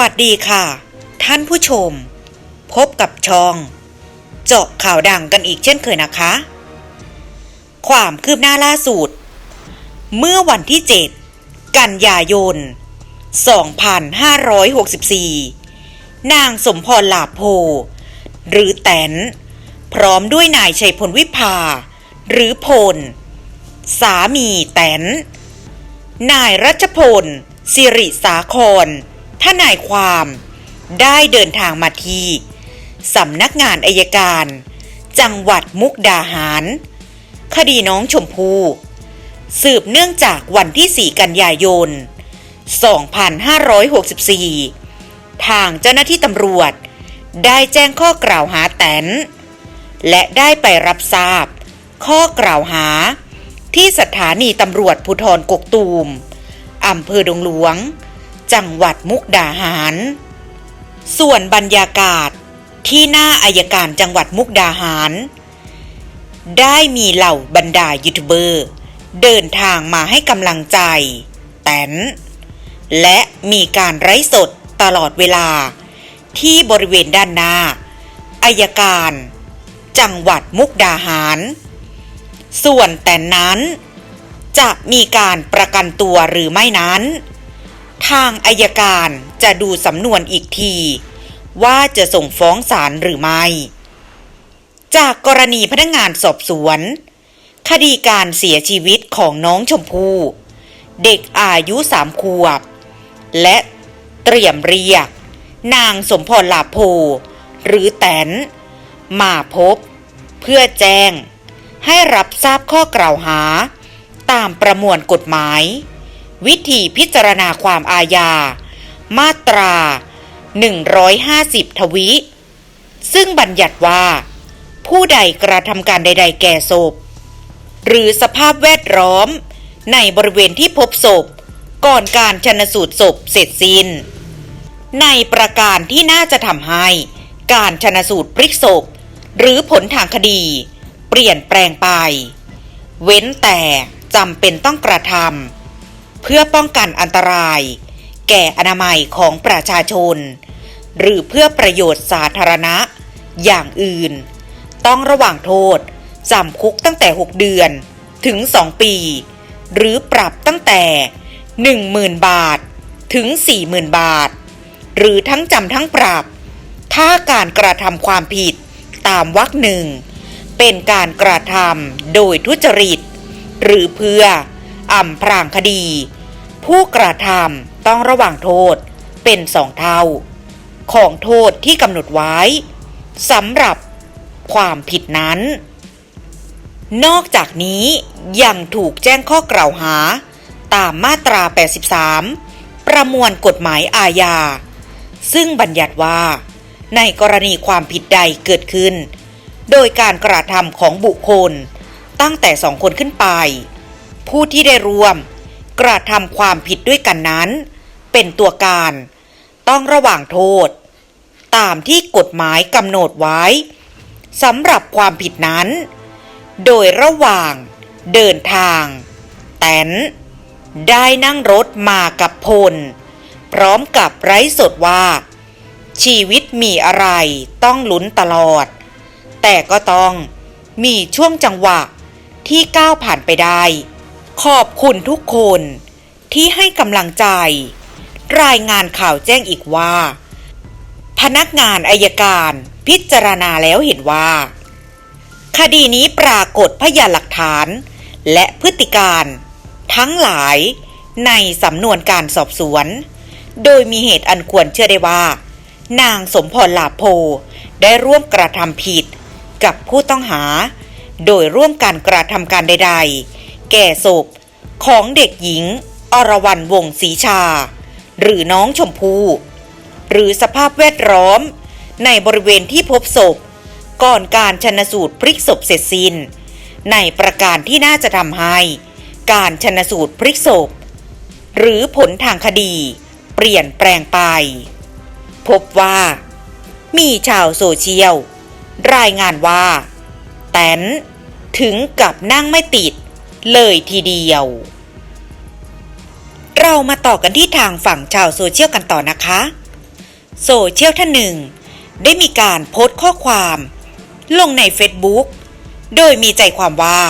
สวัสดีค่ะ ท่านผู้ชม พบกับช่อง เจาะข่าวดังกันอีกเช่นเคยนะคะ ความคืบหน้าล่าสุด เมื่อวันที่ 7 กันยายน 2564 นางสมพรหลาโพ หรือแตน พร้อมด้วยนายชัยพลวิภา หรือพล สามีแตน นายรัชพลสิริสาคร ทนายความได้เดินทางมาที่สำนักงานอายการ จังหวัดมุกดาหาร คดีน้องชมพู่สืบเนื่องจากวันที่ 4 กันยายน 2564 ทางเจ้าหน้าที่ตำรวจ ได้แจ้งข้อกล่าวหาแตนและได้ไปรับทราบ ข้อกล่าวหา ที่สถานีตำรวจภูธรกกตูมอำเภอดงหลวง จังหวัดมุกดาหาร ส่วนบรรยากาศที่หน้าอายการจังหวัดมุกดาหาร ได้มีเหล่าบรรดายูทูบเบอร์ เดินทางมาให้กำลังใจ แตนและมีการไร้สดตลอดเวลา ที่บริเวณด้านหน้าอายการ จังหวัดมุกดาหาร ส่วนแต่นั้น จะมีการประกันตัวหรือไม่นั้น ทางอายการจะดูสำนวนอีกที ว่าจะส่งฟ้องศาลหรือไม่ จากกรณีพนักงานสอบสวน คดีการเสียชีวิตของน้องชมพู่ เด็กอายุสามขวบ และเตรียมเรียก นางสมพรลาโพหรือแตนมาพบ เพื่อแจ้ง ให้รับทราบข้อกล่าวหา ตามประมวลกฎหมาย วิธีพิจารณาความอาญา มาตรา 150 ทวิ ซึ่งบัญญัติว่า ผู้ใดกระทำการใด ๆ แก่ศพ หรือสภาพแวดล้อมในบริเวณที่พบศพ ก่อนการชนสูตรศพเสร็จสิ้น ในประการที่น่าจะทำให้ การชนสูตรพลิกศพ หรือผลทางคดี เปลี่ยนแปลงไป เว้นแต่จำเป็นต้องกระทำ เพื่อป้องกันอันตราย แก่อนามัยของประชาชน หรือเพื่อประโยชน์สาธารณะ อย่างอื่น ต้องระหว่างโทษจำคุกตั้งแต่ 6 เดือนถึง 2 ปี หรือปรับตั้งแต่ 10,000 บาทถึง 40,000 บาท หรือทั้งจำทั้งปรับ ถ้าการกระทำความผิดตามวรรคหนึ่ง เป็นการกระทำโดยทุจริต หรือเพื่อ อำพรางคดี ผู้กระทำต้องระหว่างโทษเป็นสองเท่า ของโทษที่กำหนดไว้สำหรับความผิดนั้น นอกจากนี้ยังถูกแจ้งข้อกล่าวหา ตามมาตรา 83 ประมวลกฎหมายอาญา ซึ่งบัญญัติว่า ในกรณีความผิดใดเกิดขึ้น โดยการกระทำของบุคคลตั้งแต่สองคนขึ้นไป ผู้ที่ได้รวม กระทำความผิดด้วยกันนั้น เป็นตัวการ ต้องระหว่างโทษ ตามที่กฎหมายกำหนดไว้สำหรับความผิดนั้น โดยระหว่างเดินทาง แตนได้นั่งรถมากับพล พร้อมกับไร้สดว่า ชีวิตมีอะไรต้องลุ้นตลอด แต่ก็ต้องมีช่วงจังหวะที่ก้าวผ่านไปได้ ขอบคุณทุกคนที่ให้กำลังใจ รายงานข่าวแจ้งอีกว่า พนักงานอายการพิจารณาแล้วเห็นว่า คดีนี้ปรากฏพยานหลักฐาน และพฤติการ ทั้งหลายในสำนวนการสอบสวน โดยมีเหตุอันควรเชื่อได้ว่า นางสมพรลาโพได้ร่วมกระทำผิดกับผู้ต้องหา โดยร่วมกันกระทำการใด ๆ แก่ศพ ของเด็กหญิง อรวรรณวงศ์ศรีชา หรือน้องชมพู่หรือสภาพแวดล้อม ในบริเวณที่พบศพ ก่อนการชนสูตรพลิกศพเสร็จสิ้น ในประการที่น่าจะทำให้ การชนสูตรพลิกศพ หรือผลทางคดี เปลี่ยนแปลงไป พบว่า มีชาวโซเชียล รายงานว่า แตนถึงกับนั่งไม่ติด เลยทีเดียว เรามาต่อกันที่ทางฝั่งชาวโซเชียลกันต่อนะคะ โซเชียลท่านหนึ่ง ได้มีการโพสต์ข้อความ ลงใน Facebook โดยมีใจความว่า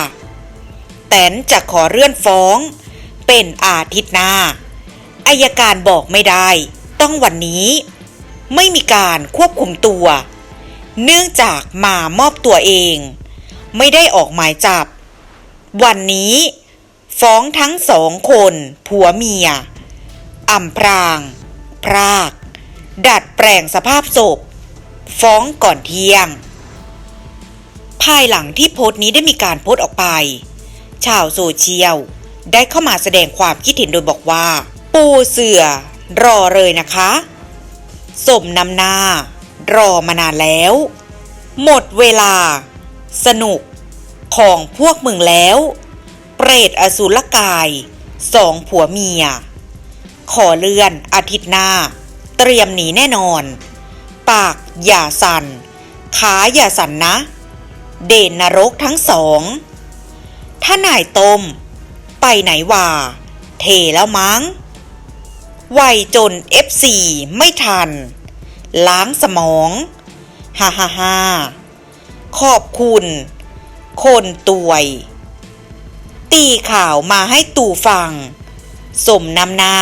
แตนจะขอเลื่อนฟ้อง เป็นอาทิตย์หน้าอายการบอกไม่ได้ ต้องวันนี้ ไม่มีการควบคุมตัว เนื่องจากมามอบตัวเอง ไม่ได้ออกหมายจับ วันนี้ ฟ้องทั้งสองคน ผัวเมียอำพราง พราก ดัดแปลงสภาพศพ ฟ้องก่อนเที่ยง ภายหลังที่โพสต์นี้ได้มีการโพสต์ออกไป ชาวโซเชียล ได้เข้ามาแสดงความคิดเห็นโดยบอกว่า ปูเสือ รอเลยนะคะสมนำหน้า รอมานานแล้ว หมดเวลา สนุก ของพวกมึงแล้ว เปรตอสุรกายสองผัวเมีย ขอเลื่อนอาทิตย์หน้า เตรียมหนีแน่นอน ปากอย่าสั่นขาอย่าสั่นนะ เด่นนรกทั้งสองถ้านายต้มไปไหนว่า เทแล้วมั้งวัยจน F4 ไม่ทัน ล้างสมอง ฮ่าฮ่าฮ่าขอบคุณ คนตวย ตีข่าวมาให้ตู่ฟัง สมนำหน้า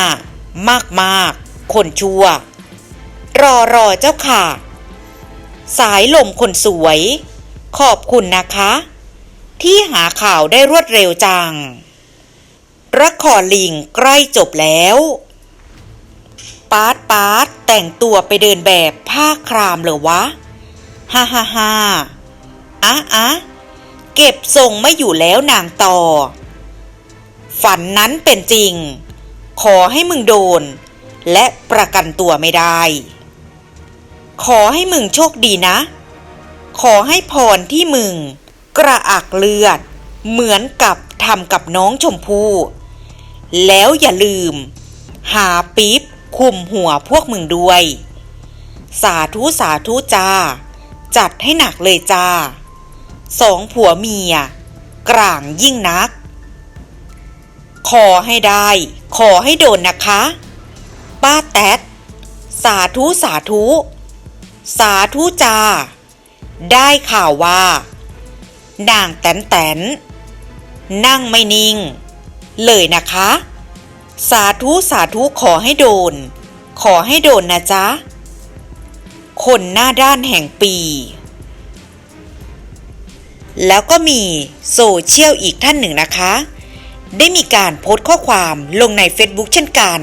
มากมากๆคนชั่ว รอรอเจ้าค่ะ สายลมคนสวย ขอบคุณนะคะ ที่หาข่าวได้รวดเร็วจังละครลิงใกล้จบแล้วปาร์ตปาร์ตแต่งตัวไปเดินแบบผ้าครามเหรอวะ ฮ่าฮ่าฮ่าอะอะ เก็บทรงไม่อยู่แล้วนางต่อ ฝันนั้นเป็นจริง ขอให้มึงโดน และประกันตัวไม่ได้ ขอให้มึงโชคดีนะ ขอให้พรที่มึง กระอักเลือด เหมือนกับทำกับน้องชมพู่แล้วอย่าลืม หาปี๊บคุมหัวพวกมึงด้วย สาธุสาธุจ้า จัดให้หนักเลยจ้า สองผัวเมีย กลางยิ่งนัก ขอให้ได้ ขอให้โดนนะคะ ป้าแตดสาธุสาธุ สาธุจ้าได้ข่าวว่า นางแตนแตน นั่งไม่นิ่ง เลยนะคะ สาธุสาธุขอให้โดน ขอให้โดนนะจ๊ะ คนหน้าด้านแห่งปี แล้วก็มีโซเชียลอีกท่านหนึ่งนะคะ ได้มีการโพสต์ข้อความลงใน Facebook เช่นกัน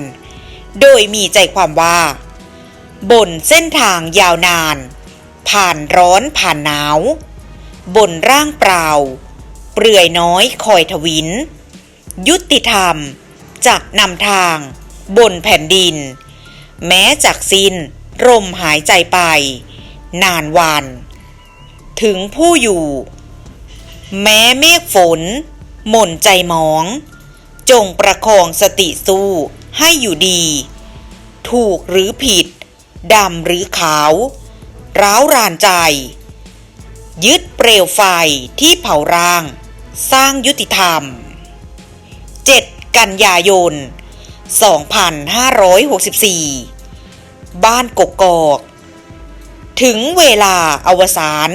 โดยมีใจความว่า บนเส้นทางยาวนาน ผ่านร้อนผ่านหนาว บนร่างเปล่า เปลื่อยน้อยคอยทวิน ยุติธรรมจากนำทาง บนแผ่นดิน แม้จากสิ้นลมหายใจไป นานวัน ถึงผู้อยู่ แม้เมฆฝน หม่นใจหมอง จงประคองสติสู้ให้อยู่ดี ถูกหรือผิด ดำหรือขาว ร้าวรานใจ ยึดเปลวไฟที่เผาร่าง สร้างยุติธรรม 7 กันยายน 2564 บ้านกกอก ถึงเวลาอวสาน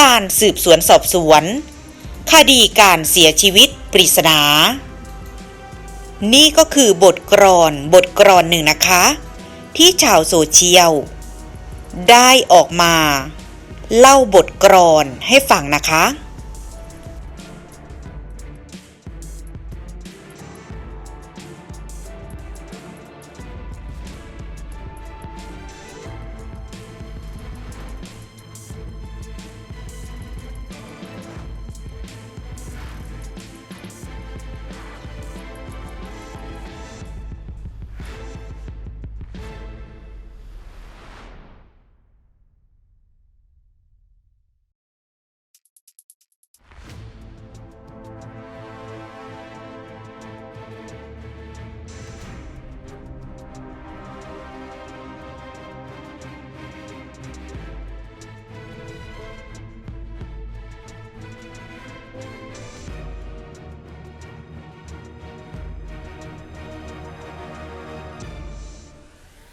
การสืบสวนสอบสวน คดีการเสียชีวิตปริศนา นี่ก็คือบทกรอนบทกรอนหนึ่งนะคะ ที่ชาวโซเชียล ได้ออกมา เล่าบทกรอนให้ฟังนะคะ